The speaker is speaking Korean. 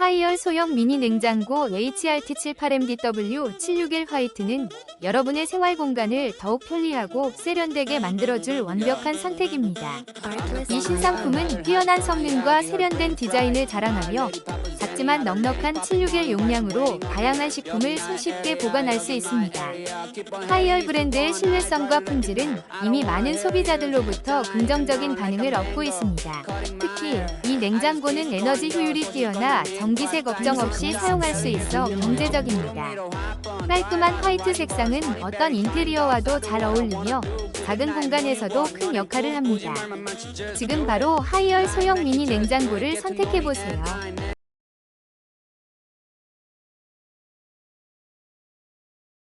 하이얼 소형 미니 냉장고 HRT78MDW761 화이트는 여러분의 생활 공간을 더욱 편리하고 세련되게 만들어줄 완벽한 선택입니다. 이 신상품은 뛰어난 성능과 세련된 디자인을 자랑하며 작지만 넉넉한 761 용량으로 다양한 식품을 손쉽게 보관할 수 있습니다. 하이얼 브랜드의 신뢰성과 품질은 이미 많은 소비자들로부터 긍정적인 반응을 얻고 있습니다. 특히 이 냉장고는 에너지 효율이 뛰어나 전기세 걱정 없이 사용할 수 있어 경제적입니다. 깔끔한 화이트 색상은 어떤 인테리어와도 잘 어울리며 작은 공간에서도 큰 역할을 합니다. 지금 바로 하이얼 소형 미니 냉장고를 선택해보세요.